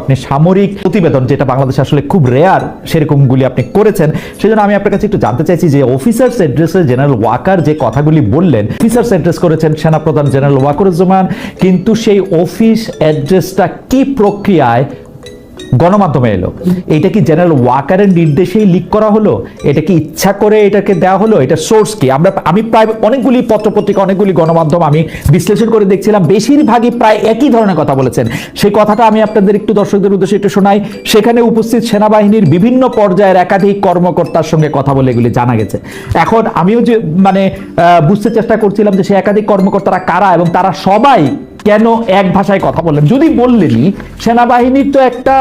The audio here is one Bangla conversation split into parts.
আপনি সামরিক প্রতিবেদন যেটা বাংলাদেশে আসলে খুব রেয়ার সেরকম গুলি আপনি করেছেন, সেজন্য আমি আপনার কাছে একটু জানতে চাইছি যে অফিসার্স অ্যাড্রেসে জেনারেল ওয়াকার যে কথাগুলি বললেন অফিসার্স অ্যাড্রেস করেছেন সেনাপ্রধান জেনারেল ওয়াকারুজ্জামান, কিন্তু সেই অফিস অ্যাড্রেসটা কি প্রক্রিয়ায় গণমাধ্যমে এলো। এটা কি জেনারেল ওয়াকারের নির্দেশেই লিক করা হলো? এটা কি ইচ্ছা করে এটাকে দেওয়া হলো? এটা সোর্স কি? আমরা, আমি প্রায় অনেকগুলি পত্রপত্রিকা, অনেকগুলি গণমাধ্যম আমি বিশ্লেষণ করে দেখছিলাম। বেশিরভাগই প্রায় একই ধরনের কথা বলেছেন। সেই কথাটা আমি আপনাদের একটু দর্শকদের উদ্দেশ্যে একটু শোনাই। সেখানে উপস্থিত সেনাবাহিনীর বিভিন্ন পর্যায়ের একাধিক কর্মকর্তার সঙ্গে কথা বলে এগুলি জানা গেছে। এখন আমিও যে মানে বুঝতে চেষ্টা করছিলাম যে সে একাধিক কর্মকর্তারা কারা এবং তারা সবাই কেন এক ভাষায় কথা বললেন? যদি বললেনই সেনাবাহিনীর তো একটা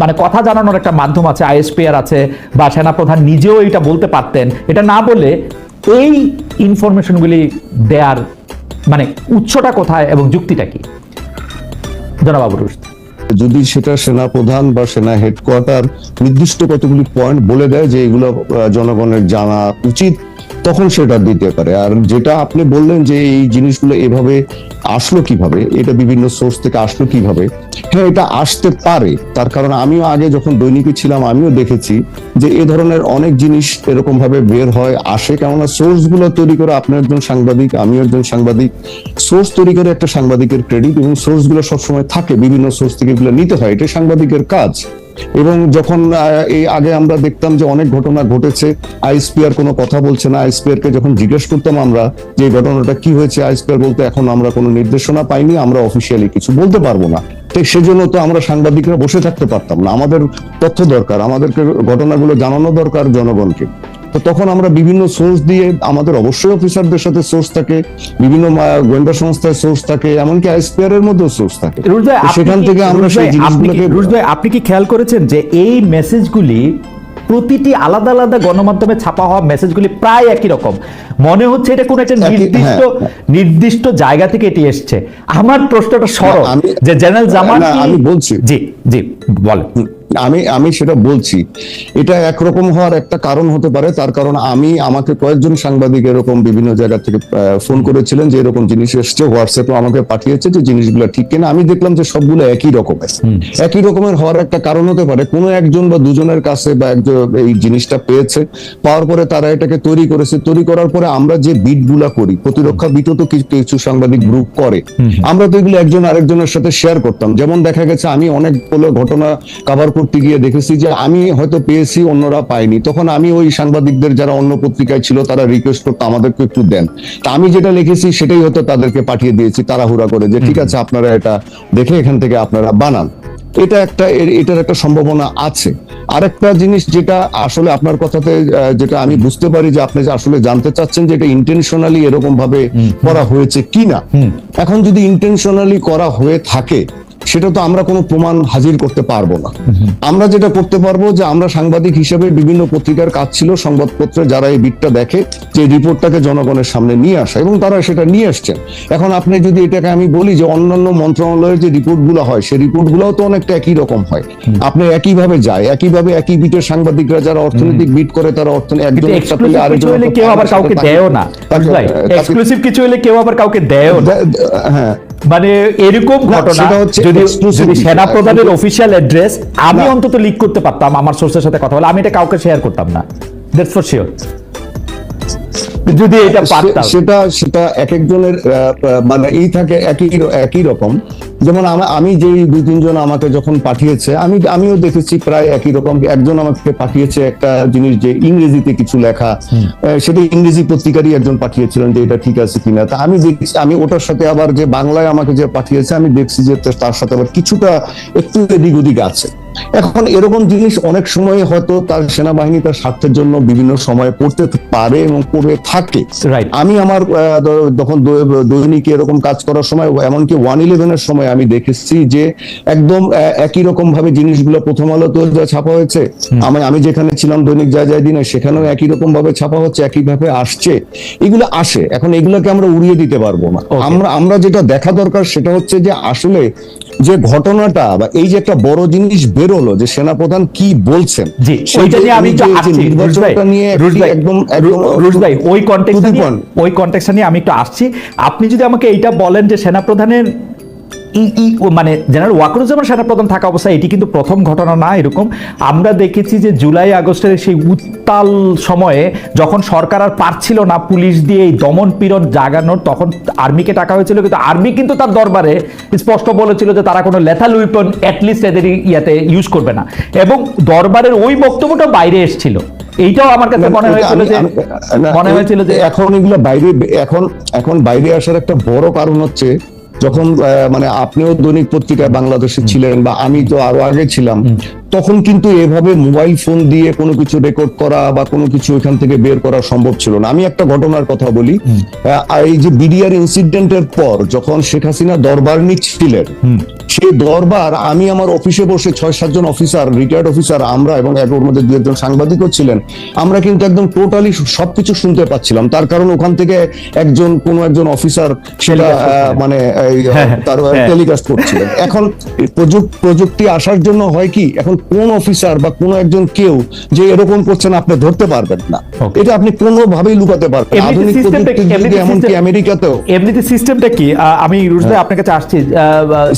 মানে কথা জানানোর একটা মাধ্যম আছে, আইএসপিআর আছে, বা সেনাপ্রধান নিজেও এটা বলতে পারতেন। এটা না বলে এই ইনফরমেশনগুলি দেয়ার মানে উৎসটা কোথায় এবং যুক্তিটা কি? জনাব যদি সেটা সেনা প্রধান বা সেনা হেডকোয়ার্টার নির্দিষ্ট কতগুলি পয়েন্ট বলে দেয় যে এগুলো জনগণের জানা উচিত তখন সেটা দিতে পারে আর যেটা আপনি বললেন যে এই জিনিসগুলো এভাবে আসলো কীভাবে, এটা বিভিন্ন সোর্স থেকে আসলো কীভাবে হ্যাঁ এটা আসতে পারে। তার কারণ আমিও আগে যখন দৈনিকে ছিলাম, আমিও দেখেছি যে এ ধরনের অনেক জিনিস এরকম ভাবে বের হয়, আসে। কেননা সোর্সগুলো তৈরি করে আপনি একজন সাংবাদিক, আমিও একজন সাংবাদিক। সোর্স তৈরি করে একটা সাংবাদিকের ক্রেডিট এবং সোর্সগুলো সবসময় থাকে, বিভিন্ন সোর্স থেকে এগুলো নিতে হয়। এটা সাংবাদিকের কাজ। এবং যখন এই আগে আমরা দেখতাম যে অনেক ঘটনা ঘটেছে, আইএসপিআর কোনো কথা বলছে না আইএসপিআর কে যখন জিজ্ঞেস করতাম আমরা যে ঘটনাটা কি হয়েছে, আইএসপিআর বলতে এখন আমরা কোনো নির্দেশনা পাইনি, আমরা অফিসিয়ালি কিছু বলতে পারব না। ঠিক সেজন্য তো আমরা সাংবাদিকরা বসে থাকতে পারতাম না। আমাদের তথ্য দরকার, আমাদেরকে ঘটনাগুলো জানানো দরকার জনগণকে। তো তখন আমরা বিভিন্ন সোর্স দিয়ে আমাদের অবশ্যই অফিসারদের সাথে সোর্স থাকে বিভিন্ন গোয়েন্দা সংস্থায় সোর্স থাকে এমনকি আইএসপিআর এর মধ্যেও সোর্স থাকে। সেখান থেকে আমরা সেই জিনিসগুলোকে আপনি কি খেয়াল করেছেন যে এই মেসেজগুলি প্রতিটি আলাদা আলাদা গণমাধ্যমে ছাপা হওয়া মেসেজগুলি প্রায় একই রকম? মনে হচ্ছে এটা কোন একটা নির্দিষ্ট হ্যাঁ। নির্দিষ্ট জায়গা থেকে এটি এসছে। আমার প্রশ্নটা সরল যে জেনারেল জামান আমি বলছি। জি জি বলেন। আমি আমি সেটা বলছি। এটা একরকম হওয়ার একটা কারণ হতে পারে। তার কারণ আমি আমাকে কয়েকজন সাংবাদিক এরকম বিভিন্ন জায়গা থেকে ফোন করেছিলেন যে এরকম জিনিস এসছে হোয়াটসঅ্যাপে আমাকে পাঠিয়েছে যে জিনিসগুলো ঠিক কিনা। আমি দেখলাম যে সবগুলো একই রকমের। একই রকমের হওয়ার একটা কারণ হতে পারে। কোনো একজন বা দুজনের কাছে বা একজন এই জিনিসটা পেয়েছে পাওয়ার পরে তারা এটাকে তৈরি করেছে। তৈরি করার পরে আমরা যে বিটগুলা করি প্রতিরক্ষা বিটও তো কিছু কিছু সাংবাদিক গ্রুপ করে। আমরা তো এগুলো একজন আরেকজনের সাথে শেয়ার করতাম। যেমন দেখা গেছে আমি অনেকগুলো ঘটনা কভার করতে গিয়ে দেখেছি যে আমি হয়তো পেয়েছি অন্যরা পাইনি তখন আমি ওই সাংবাদিকদের যারা অন্য পত্রিকায় ছিল তারা রিকোয়েস্ট করতো আমাদেরকে একটু দেন। তা আমি যেটা লিখেছি সেটাই হয়তো তাদেরকে পাঠিয়ে দিয়েছি তাড়াহুড়া করে যে ঠিক আছে আপনারা এটা দেখে এখান থেকে আপনারা বানান। এটা একটা এটার একটা সম্ভাবনা আছে। আরেকটা জিনিস যেটা আসলে আপনার কথাতে যেটা আমি বুঝতে পারি যে আপনি যে আসলে জানতে চাচ্ছেন যে এটা ইন্টেনশনালি এরকম ভাবে করা হয়েছে কিনা। এখন যদি ইন্টেনশনালি করা হয়ে থাকে সেটা তো আমরা কোনো প্রমাণ হাজির করতে পারব না। আমরা যেটা করতে পারব যে আমরা সাংবাদিক হিসেবে বিভিন্ন পত্রিকার কাজ ছিল সংবাদপত্রে যারা এই বিটটা দেখে যে রিপোর্টটাকে জনগণের সামনে নিয়ে আসা এবং তারা সেটা নিয়ে আসছেন এখন আপনি যদি এটাকে আমি বলি যে অন্যান্য মন্ত্রণালয়ের যে রিপোর্টগুলো হয় সেই রিপোর্টগুলোও তো অনেকটা একই রকম হয়। আপনি একইভাবে যায় একইভাবে একই বিটের সাংবাদিকরা যারা অর্থনৈতিক বিট করে তারা অর্থনৈতিক একজন একটা পেলে আরেকজন কেউ আবার কাউকে দেয়ও না। এক্সক্লুসিভ কিছু হলে কেউ আবার কাউকে দেয়ও হ্যাঁ। মানে এরকম ঘটনা হচ্ছে যদি যদি সেনা প্রধানের অফিসিয়াল অ্যাড্রেস আমি অন্তত লিক করতে পারতাম আমার সোর্সের সাথে কথা বলে। আমি এটা কাউকে শেয়ার করতাম না। দ্যাটস ফর শিওর যদি এটা পারতাম। সেটা সেটা এক একজনের মানে এই থাকে একই একই রকম। যেমন আমা- আমি যে দুই তিনজন আমাকে যখন পাঠিয়েছে আমি আমিও দেখেছি প্রায় একই রকম। একজন আমাকে পাঠিয়েছে একটা জিনিস যে ইংরেজিতে কিছু লেখা। সেটা ইংরেজি পত্রিকারই একজন পাঠিয়েছিলেন যে এটা ঠিক আছে কিনা। তা আমি দেখছি আমি ওটার সাথে আবার যে বাংলায় আমাকে যে পাঠিয়েছে আমি দেখছি যে তার সাথে আবার কিছুটা একটু এদিক ওদিক আছে। এখন এরকম জিনিস অনেক সময় হয়তো তার সেনাবাহিনী তার স্বার্থের জন্য বিভিন্ন সময় করতে পারে এবং করে থাকে. আমি আমার যখন দৈনিক এরকম কাজ করার সময় এমনকি ওয়ান ইলেভেনের সময় আমি দেখেছি যে একদম একই রকম ভাবে জিনিসগুলো প্রথম আলোতে যা ছাপা হয়েছে আমি আমি যেখানে ছিলাম দৈনিক যা যায় দিনে সেখানেও একই রকম ভাবে ছাপা হচ্ছে একই ভাবে আসছে। এগুলো আসে এখন এগুলোকে আমরা উড়িয়ে দিতে পারব না। আমরা আমরা যেটা দেখা দরকার সেটা হচ্ছে যে আসলে যে ঘটনাটা বা এই যে একটা বড় জিনিস বেরোলো যে সেনাপ্রধান কি বলছেন ওইটা নিয়ে আমি একটু আসছি নির্বাচনটা নিয়ে একদম একদম ভাই ওই কন্টেক্সট ওই কন্টেক্সট নিয়ে আমি একটু আসছি। আপনি যদি আমাকে এইটা বলেন যে সেনাপ্রধানের ই- মানে জেনারেল ওয়াকরুজ্জামান সেনাপ্রধান থাকা অবস্থায় এটি কিন্তু প্রথম ঘটনা না এরকম। আমরা দেখেছি যে জুলাই আগস্টের সেই উত্তাল সময়ে যখন সরকার আর পারছিল না পুলিশ দিয়ে এই দমন পীড়ন জাগানোর তখন আর্মিকে টাকা হয়েছিল কিন্তু আর্মি কিন্তু তার দরবারে স্পষ্ট বলেছিল যে তারা কোনো লেথাল উইপন অ্যাটলিস্ট এদের ইয়াতে ইউজ করবে না। এবং দরবারের ওই বক্তব্যটা বাইরে এসেছিল। এইটাও আমার কাছে মনে হয়েছিল যে মনে হয়েছিল যে এখন এগুলো বাইরে এখন এখন বাইরে আসার একটা বড় কারণ হচ্ছে যখন মানে আপনিও দৈনিক পত্রিকায় বাংলাদেশে ছিলেন বা আমি তো আরও আগে ছিলাম তখন কিন্তু এভাবে মোবাইল ফোন দিয়ে কোনো কিছু রেকর্ড করা বা কোনো কিছু এখান থেকে বের করা সম্ভব ছিল না। আমি একটা ঘটনার কথা বলি। এই যে বিডিআর ইনসিডেন্টের পর যখন শেখ হাসিনা দরবার নিচ্ছিলেন সেই দরবার আমি আমার অফিসে বসে ছয় সাতজন অফিসার রিটায়ার্ড অফিসার আমরা এবং এক ওর মধ্যে দু একজন সাংবাদিকও ছিলেন আমরা কিন্তু একদম টোটালি সবকিছু শুনতে পাচ্ছিলাম। তার কারণ ওখান থেকে একজন কোন একজন অফিসার সেটা মানে হ্যাঁ, তার হ্যাঁ। টেলিকাস্ট করছিলেন। এখন প্রযুক্তি আসার জন্য হয় কি এখন কোন অফিসার বা কোন একজন কেউ যে এরকম করছেন আপনি ধরতে পারবেন না। এটা আপনি কোনোভাবেই লুকাতে পারবেন। আধুনিক এমনিতে এমনকি আমেরিকাতেও এমনিতে সিস্টেমটা কি? আমি রুশ আপনার কাছে আসছি।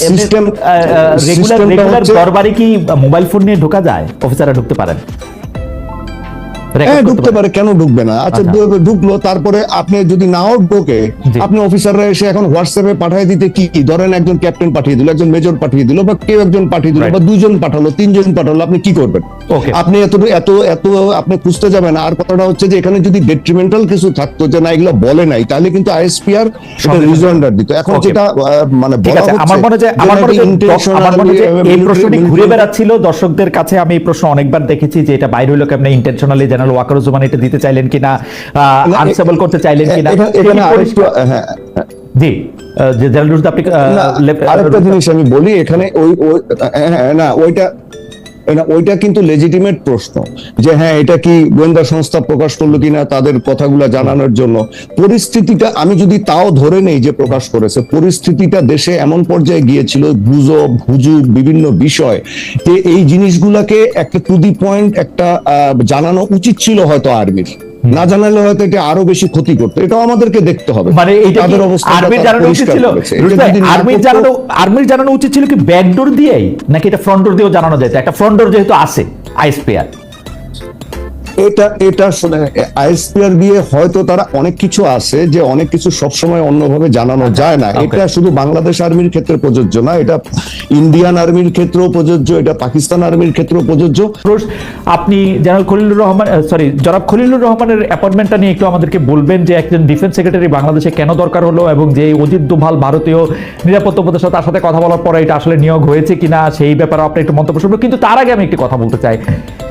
সিস্টেম রেগুলার রেগুলার দরবারে কি মোবাইল ফোন নিয়ে ঢোকা যায়? অফিসাররা ঢুকতে পারেন। হ্যাঁ ঢুকতে পারে কেন ঢুকবে না আচ্ছা আচ্ছা। ঢুকলো তারপরে আপনি যদি নাও ঢোকে। আপনি অফিসাররা এসে এখন হোয়াটসঅ্যাপে পাঠিয়ে দিতে কি কি ধরেন একজন ক্যাপ্টেন পাঠিয়ে দিল একজন মেজর পাঠিয়ে দিল বা কেউ একজন পাঠিয়ে দিল বা দুজন পাঠালো তিনজন পাঠালো আপনি কি করবেন. আপনি এত এত এত আপনি খুঁজতে যাবেন আর কথাটা হচ্ছে যে এখানে যদি ডেট্রিমেন্টাল কিছু থাকতো যে না এগুলো বলে নাই তাহলে কিন্তু আইএসপিআর সঙ্গে- দিত। এখন যেটা মানে আমার মনে হয় আমার মনে হয় হয় এই প্রশ্নটি ঘুরে বেড়াচ্ছিল। দর্শকদের কাছে আমি এই প্রশ্ন অনেকবার দেখেছি যে এটা বাইরে হলো কেমন? ইন্টেনশনালি জেনারেল ওয়াকারুজ্জামান এটা দিতে চাইলেন কিনা? আনসেবল করতে চাইলেন কিনা? এখানে- আরেকটু হ্যাঁ। জি যে জেনারেল আপনি আরেকটা জিনিস আমি বলি এখানে ওই ওই হ্যাঁ, না ওইটা ওইটা কিন্তু লেজিটিমেট প্রশ্ন যে হ্যাঁ এটা কি গোয়েন্দা সংস্থা প্রকাশ করল কিনা, তাদের কথাগুলো জানানোর জন্য। পরিস্থিতিটা আমি যদি তাও ধরে নেই যে প্রকাশ করেছে, পরিস্থিতিটা দেশে এমন পর্যায়ে গিয়েছিল, গুজব হুজুব বিভিন্ন বিষয় এই জিনিসগুলাকে একটা টু দি পয়েন্ট একটা জানানো উচিত ছিল হয়তো আর্মির না জানালে হয়তো এটা আরও বেশি ক্ষতি করতো। এটাও আমাদেরকে দেখতে হবে। মানে তাদের অবস্থা আর্মির জানানো উচিত ছিল? আর্মির জানানো আর্মির জানানো উচিত ছিল কি ব্যাকডোর দিয়েই? নাকি এটা ফ্রন্ট ডোর দিয়েও জানানো যেত একটা ফ্রন্ট ডোর যেহেতু আছে আইএসপিআর এটা এটা শুনে আইএসপিআর দিয়ে হয়তো তারা অনেক কিছু আছে যে অনেক কিছু সবসময় অন্যভাবে জানানো যায় না। এটা শুধু বাংলাদেশ আর্মির ক্ষেত্রে প্রযোজ্য না এটা ইন্ডিয়ান আর্মির ক্ষেত্রেও প্রযোজ্য এটা পাকিস্তান আর্মির ক্ষেত্রেও প্রযোজ্য। আপনি জেনারেল খলিলুর রহমান সরি জনাব খলিলুর রহমানের অ্যাপয়েন্টমেন্টটা নিয়ে একটু আমাদেরকে বলবেন যে একজন ডিফেন্স সেক্রেটারি বাংলাদেশে কেন দরকার হলো এবং যে অজিত দোভাল ভারতীয় নিরাপত্তা উপদেষ্টা তার সাথে কথা বলার পরে এটা আসলে নিয়োগ হয়েছে কিনা সেই ব্যাপারে আপনি একটু মন্তব্য শুনব। কিন্তু তার আগে আমি একটি কথা বলতে চাই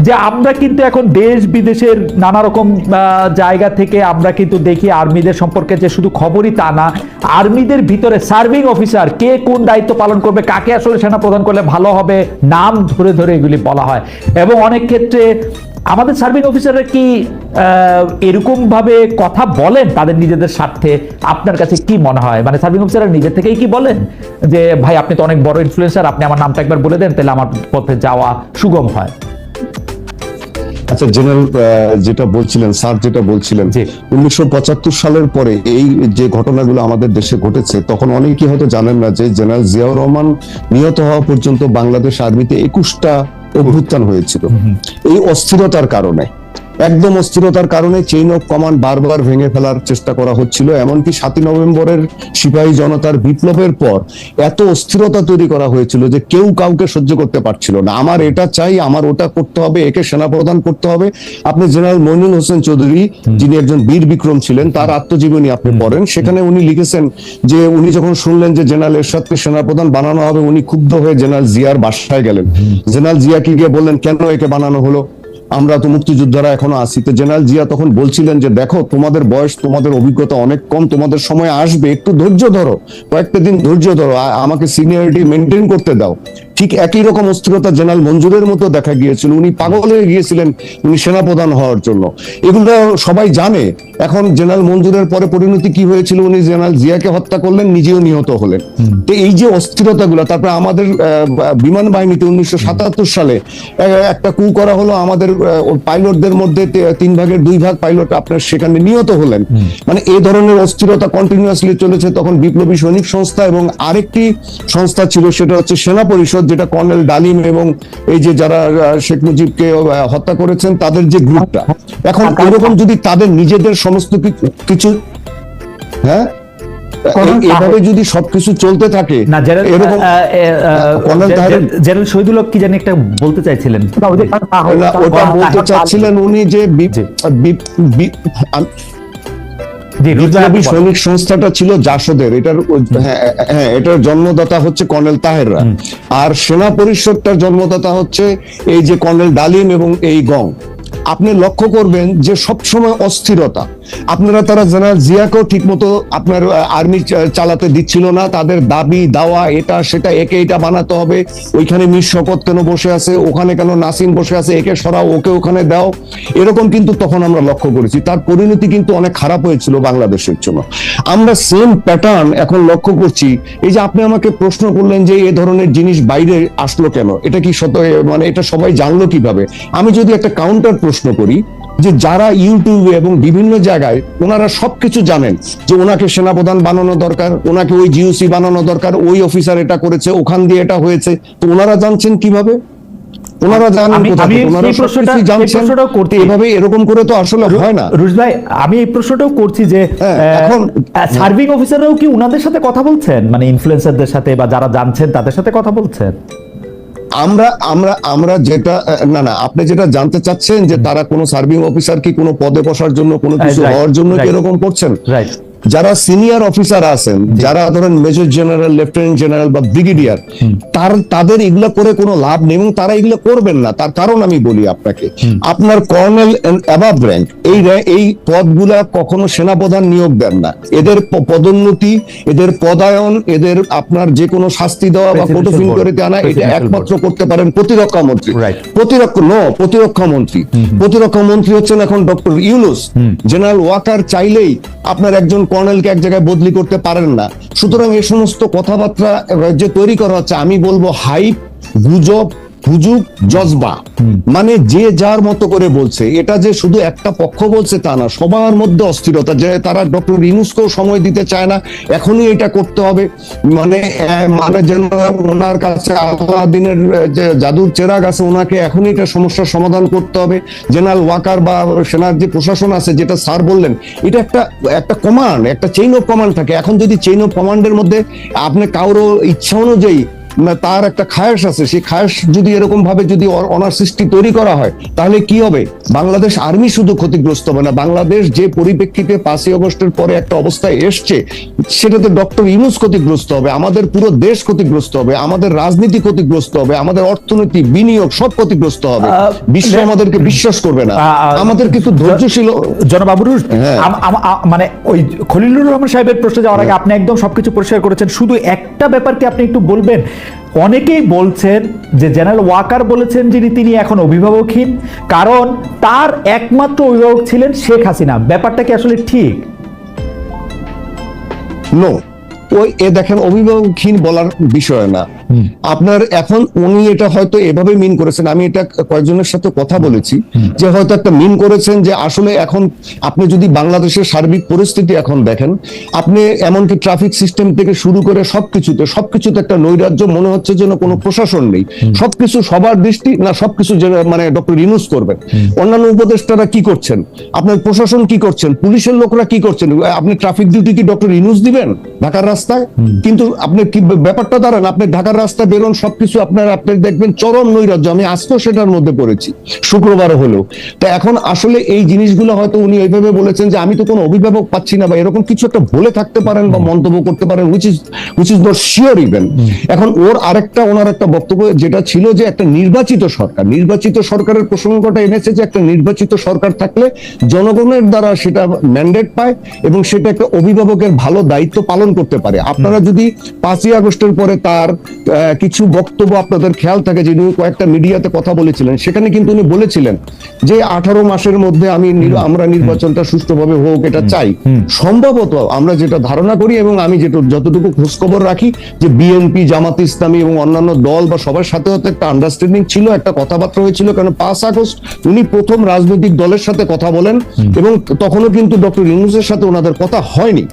যে আমরা কিন্তু এখন দেশ বিদেশের নানা রকম জায়গা থেকে আমরা কিন্তু দেখি আর্মিদের সম্পর্কে যে শুধু খবরই তা না। আর্মিদের ভিতরে সার্ভিং অফিসার, কে কোন দায়িত্ব পালন করবে, কাকে আসলে সেনা প্রদান করলে ভালো হবে, নাম ধরে ধরে এগুলি বলা হয়। এবং অনেক ক্ষেত্রে আমাদের সার্ভিং অফিসাররা কি এরকম ভাবে কথা বলেন তাদের নিজেদের স্বার্থে? আপনার কাছে কি মনে হয়? মানে সার্ভিং অফিসাররা নিজে থেকেই কি বলেন? যে, ভাই, আপনি তো অনেক বড় ইনফ্লুয়েন্সার আপনি আমার নামটা একবার বলে দেন, তাহলে আমার পথে যাওয়া সুগম হয়। আচ্ছা জেনারেল যেটা বলছিলেন স্যার যেটা বলছিলেন যে উনিশশো পঁচাত্তর সালের পরে এই যে ঘটনাগুলো আমাদের দেশে ঘটেছে তখন অনেকেই হয়তো জানেন না যে জেনারেল জিয়াউর রহমান নিহত হওয়া পর্যন্ত বাংলাদেশ আর্মিতে একুশটা অভ্যুত্থান হয়েছিল। এই অস্থিরতার কারণে একদম অস্থিরতার কারণে চেইন অফ কমান্ড বারবার ভেঙে ফেলার চেষ্টা করা হচ্ছিল। এমনকি সাতই নভেম্বরের সিপাহী জনতার বিপ্লবের পর এত অস্থিরতা তৈরি করা হয়েছিল যে কেউ কাউকে সহ্য করতে পারছিল না। আমার এটা চাই আমার ওটা করতে হবে একে সেনাপ্রদান করতে হবে। আপনি জেনারেল মইনুল হোসেন চৌধুরী যিনি একজন বীর বিক্রম ছিলেন তার আত্মজীবনী আপনি পড়েন সেখানে উনি লিখেছেন যে উনি যখন শুনলেন যে জেনারেল এরশাদকে সেনাপ্রধান বানানো হবে উনি ক্ষুব্ধ হয়ে জেনারেল জিয়ার বাসায় গেলেন। জেনারেল জিয়াকে গিয়ে বললেন কেন একে বানানো হলো? আমরা তো মুক্তিযোদ্ধারা এখনও আছি। তো জেনারেল জিয়া তখন বলছিলেন যে, দেখো, তোমাদের বয়স, তোমাদের অভিজ্ঞতা অনেক কম, তোমাদের সময় আসবে। একটু ধৈর্য ধরো, কয়েকটা দিন ধৈর্য ধরো। আমাকে সিনিয়রিটি মেনটেন করতে দাও। ঠিক একই রকম অস্থিরতা জেনারেল মঞ্জুরের মতো দেখা গিয়েছিল। উনি পাগল হয়ে গিয়েছিলেন উনি সেনাপ্রধান হওয়ার জন্য। এগুলো সবাই জানে। এখন জেনারেল মঞ্জুরের পরে পরিণতি কি হয়েছিল? উনি জেনারেল জিয়াকে হত্যা করলেন নিজেও নিহত হলেন। তো এই যে অস্থিরতাগুলো তারপরে আমাদের বিমান বাহিনীতে উনিশশো সাতাত্তর সালে একটা কু করা হলো আমাদের পাইলটদের মধ্যে তিন ভাগের দুই ভাগ পাইলট আপনার সেখানে নিহত হলেন। মানে এই ধরনের অস্থিরতা কন্টিনিউয়াসলি চলেছে তখন বিপ্লবী সৈনিক সংস্থা এবং আরেকটি সংস্থা ছিল সেটা হচ্ছে সেনা পরিষদ। যেটা কর্নেল ডালিম এবং এই যে যারা শেখ মুজিবকে হত্যা করেছেন তাদের যে গ্রুপটা। এখন এরকম যদি তাদের নিজেদের সমস্ত কিছু- হ্যাঁ? এভাবে যদি সবকিছু চলতে থাকে না জেনারেল এরকম জেনারেল শহীদুল কি জানি একটা বলতে চাইছিলেন। ওটা বলতে চাচ্ছিলেন উনি যে বিপ্লবী শ্রমিক সংস্থাটা ছিল জাসদের। এটার হ্যাঁ, হ্যাঁ এটার জন্মদাতা হচ্ছে কর্নেল তাহেররা। আর সেনা পরিষদটার জন্মদাতা হচ্ছে এই যে কর্নেল ডালিম এবং এই গং। আপনি লক্ষ্য করবেন যে সব সময় অস্থিরতা। আপনারা তারা জেনারেল জিয়াকেও ঠিক মতো আপনার আর্মি চালাতে দিচ্ছিল না, তাদের দাবি, দাওয়া, এটা, সেটা, একে, এটা বানাতে হবে। ওইখানে মির কেন বসে আছে? ওখানে কেন নাসিম বসে আছে? একে সরাও, ওকে ওখানে দাও। এরকম কিন্তু তখন আমরা লক্ষ্য করেছি। তার পরিণতি কিন্তু অনেক খারাপ হয়েছিল বাংলাদেশের জন্য। আমরা সেম প্যাটার্ন এখন লক্ষ্য করছি। এই যে আপনি আমাকে প্রশ্ন করলেন যে এ ধরনের জিনিস বাইরে আসলো কেন, এটা কি সত মানে এটা সবাই জানলো কীভাবে? আমি যদি একটা কাউন্টার করি যে যারা ইউটিউবে এবং বিভিন্ন জায়গায় ওনারা সবকিছু জানেন যে ওনাকে সেনাপ্রধান বানানো দরকার ওনাকে ওই জিওসি বানানো দরকার ওই অফিসার এটা করেছে ওখান দিয়ে এটা হয়েছে তো ওনারা জানছেন কীভাবে? ওনারা জানেন কোথা থেকে? ওনারা জানছেন। এভাবে এরকম করে তো আসলে হয় না। রুশ ভাই আমি এই প্রশ্নটাও করছি যে হ্যাঁ, এখন- সার্ভিং অফিসাররাও কি উনাদের সাথে কথা বলছেন? মানে ইনফ্লুয়েন্সারদের সাথে বা যারা জানছেন তাদের সাথে কথা বলছেন? আমরা আমরা আমরা যেটা না না আপনি যেটা জানতে চাচ্ছেন যে তারা কোনো সার্ভিং অফিসার কি কোনো পদে বসার জন্য কোনো কিছু হওয়ার জন্য কি এরকম করছেন? রাইট যারা সিনিয়র অফিসার আছেন যারা ধরেন মেজর জেনারেল লেফটেন্যান্ট জেনারেল বা ব্রিগেডিয়ার তার তাদের এগুলা করে কোনো লাভ নেই এবং তারা এগুলো করবেন না। তার কারণ আমি বলি আপনাকে। আপনার কর্নেল অ্যাবাব র্যাঙ্ক এই এই পদগুলা কখনো সেনাপ্রধান নিয়োগ দেন না। এদের পদোন্নতি এদের পদায়ন এদের আপনার যে কোনো শাস্তি দেওয়া বা Presidential কোটো board, করে আনা এটা একমাত্র করতে পারেন প্রতিরক্ষা মন্ত্রী। প্রতিরক্ষা ন প্রতিরক্ষা মন্ত্রী। প্রতিরক্ষা মন্ত্রী হচ্ছেন এখন ডক্টর ইউনুস। জেনারেল ওয়াকার চাইলেই আপনার একজন কর্নেলকে এক জায়গায় বদলি করতে পারেন না। সুতরাং এই সমস্ত কথাবার্তা যে তৈরি করা হচ্ছে, আমি বলব হাইপ, গুজব হুজুগ জজবা। মানে যে যার মতো করে বলছে। এটা যে শুধু একটা পক্ষ বলছে তা না, সবার মধ্যে অস্থিরতা। যে তারা ডক্টর ইনুসকেও সময় দিতে চায় না, এখনই এটা করতে হবে। মানে মানে যেন ওনার কাছে আলাদিনের যে জাদুর চেরাগ আছে, ওনাকে এখনই এটা সমস্যার সমাধান করতে হবে। জেনারেল ওয়াকার বা সেনার যে প্রশাসন আছে, যেটা স্যার বললেন, এটা একটা একটা কমান্ড একটা চেইন অফ কমান্ড থাকে। এখন যদি চেইন অফ কমান্ডের মধ্যে আপনি কারও ইচ্ছা অনুযায়ী তার একটা খায়স আছে। সেই খায়স যদি এরকম ভাবে যদি অনার সৃষ্টি তৈরি করা হয় তাহলে কি হবে? বাংলাদেশ আর্মি শুধু ক্ষতিগ্রস্ত হবে না বাংলাদেশ যে পরিপ্রেক্ষিতে পাঁচই অগস্টের পরে একটা অবস্থায় এসছে সেটাতে ডক্টর ইউনুস ক্ষতিগ্রস্ত হবে আমাদের পুরো দেশ ক্ষতিগ্রস্ত হবে আমাদের রাজনীতি ক্ষতিগ্রস্ত হবে আমাদের অর্থনীতি বিনিয়োগ সব ক্ষতিগ্রস্ত হবে। বিশ্ব আমাদেরকে বিশ্বাস করবে না। আমাদের কিন্তু ধৈর্যশীল জনবাবুর হ্যাঁ। মানে ওই খলিলুর রহমান সাহেবের প্রশ্নে যাওয়ার আগে আপনি একদম সবকিছু পরিষ্কার করেছেন। শুধু একটা ব্যাপারকে আপনি একটু বলবেন? অনেকেই বলছেন যে জেনারেল ওয়াকার বলেছেন যিনি, তিনি এখন অভিভাবকহীন। কারণ তার একমাত্র অভিভাবক ছিলেন শেখ হাসিনা। ব্যাপারটা কি আসলে ঠিক? নো ওই এ দেখেন, অভিভাবকহীন বলার বিষয় না। আপনার এখন উনি এটা হয়তো এভাবে মিন করেছেন আমি এটা কয়েকজনের সাথে কথা বলেছি যে হয়তো একটা মিন করেছেন যে আসলে এখন আপনি যদি বাংলাদেশের সার্বিক পরিস্থিতি এখন দেখেন আপনি এমনকি ট্রাফিক সিস্টেম থেকে শুরু করে সবকিছুতে সবকিছুতে একটা নৈরাজ্য মনে হচ্ছে যেন কোনো প্রশাসন নেই। সবকিছু সবার দৃষ্টি না সবকিছু মানে ডক্টর ইনুস করবেন। অন্যান্য উপদেষ্টারা কি করছেন? আপনার প্রশাসন কি করছেন? পুলিশের লোকরা কি করছেন? আপনি ট্রাফিক ডিউটি কি ডক্টর ইনুস দিবেন ঢাকার রাস্তায়? কিন্তু আপনি কি ব্যাপারটা দাঁড়ান আপনি ঢাকার রাস্তায় বেরোন সবকিছু আপনার আপনি দেখবেন চরম নৈরাজ্য। আমি আজকেও সেটার মধ্যে পড়েছি শুক্রবার হলেও তা এখন আসলে এই জিনিসগুলো হয়তো উনি এইভাবে বলেছেন যে আমি তো কোনো অভিভাবক পাচ্ছি না বা এরকম কিছু একটা বলে থাকতে পারেন বা মন্তব্য করতে পারেন which is which is not sure even এখন ওর আরেকটা ওনার একটা বক্তব্য যেটা ছিল যে একটা নির্বাচিত সরকার নির্বাচিত সরকারের প্রসঙ্গটা এনেছে যে একটা নির্বাচিত সরকার থাকলে জনগণের দ্বারা সেটা ম্যান্ডেট পায় এবং সেটা একটা অভিভাবকের ভালো দায়িত্ব পালন করতে পারে। আপনারা যদি পাঁচই আগস্টের পরে তার কিছু বক্তব্য আপনাদের খেয়াল থাকে যে উনি কয়েকটা মিডিয়াতে কথা বলেছিলেন। সেখানে কিন্তু উনি বলেছিলেন যে আঠারো মাসের মধ্যে আমি আমরা নির্বাচনটা সুষ্ঠুভাবে হোক এটা চাই। সম্ভবত আমরা যেটা ধারণা করি এবং আমি যেটা যতটুকু খোঁজখবর রাখি যে বিএনপি জামাত ইসলামী এবং অন্যান্য দল বা সবার সাথে হয়তো একটা আন্ডারস্ট্যান্ডিং ছিল একটা কথাবার্তা হয়েছিল কারণ পাঁচ আগস্ট উনি প্রথম রাজনৈতিক দলের সাথে কথা বলেন এবং তখনও কিন্তু ডক্টর ইউনুসের সাথে ওনাদের কথা হয়নি।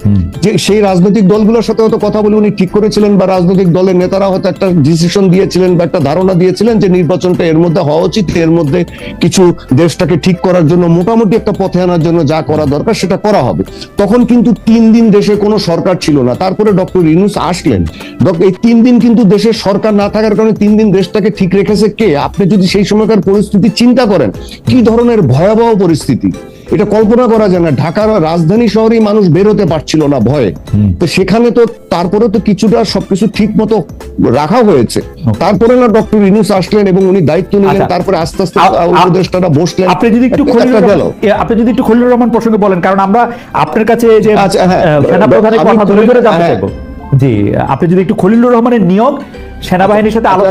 যে সেই রাজনৈতিক দলগুলোর সাথে হয়তো কথা বলে উনি ঠিক করেছিলেন বা রাজনৈতিক দলের নেতারা হয়তো একটা ডিসিশন দিয়েছিলেন বা একটা ধারণা দিয়েছিলেন যে নির্বাচনটা এর মধ্যে হওয়া উচিত এর মধ্যে কিছু দেশটাকে ঠিক করার জন্য, মোটামুটি একটা পথে আনার জন্য যা করা দরকার সেটা করা হবে। তখন কিন্তু তিন দিন দেশে কোনো সরকার ছিল না। তারপরে ডক্টর ইউনুস আসলেন। এই তিন দিন কিন্তু দেশের সরকার না থাকার কারণে তিন দিন দেশটাকে ঠিক রেখেছে কে? আপনি যদি সেই সময়কার পরিস্থিতি চিন্তা করেন, কি ধরনের ভয়াবহ পরিস্থিতি? এটা কল্পনা করা যায় না। ঢাকার রাজধানী শহরেই মানুষ বেরোতে পারছিল না ভয়ে। তো সেখানে তো তারপরে তো কিছুটা সবকিছু ঠিক মতো রাখা হয়েছে। তারপরে না ডক্টর ইনুস আসলেন এবং উনি দায়িত্ব নিলেন। আচ্ছা। তারপরে আস্তে আস্তে আ- বসলেন। আপনি যদি একটু রহমান- আপনি যদি একটু খলিলুর রহমান প্রসঙ্গে বলেন কারণ আমরা আপনার কাছে যে আচ্ছা, হ্যাঁ। সেনাপ্রধানের কথা ধরে ধরে জানতে হ্যাঁ। চাইব। জি আপনি যদি একটু খলিলুর রহমানের নিয়োগ সেনাবাহিনীর সাথে আলোচনা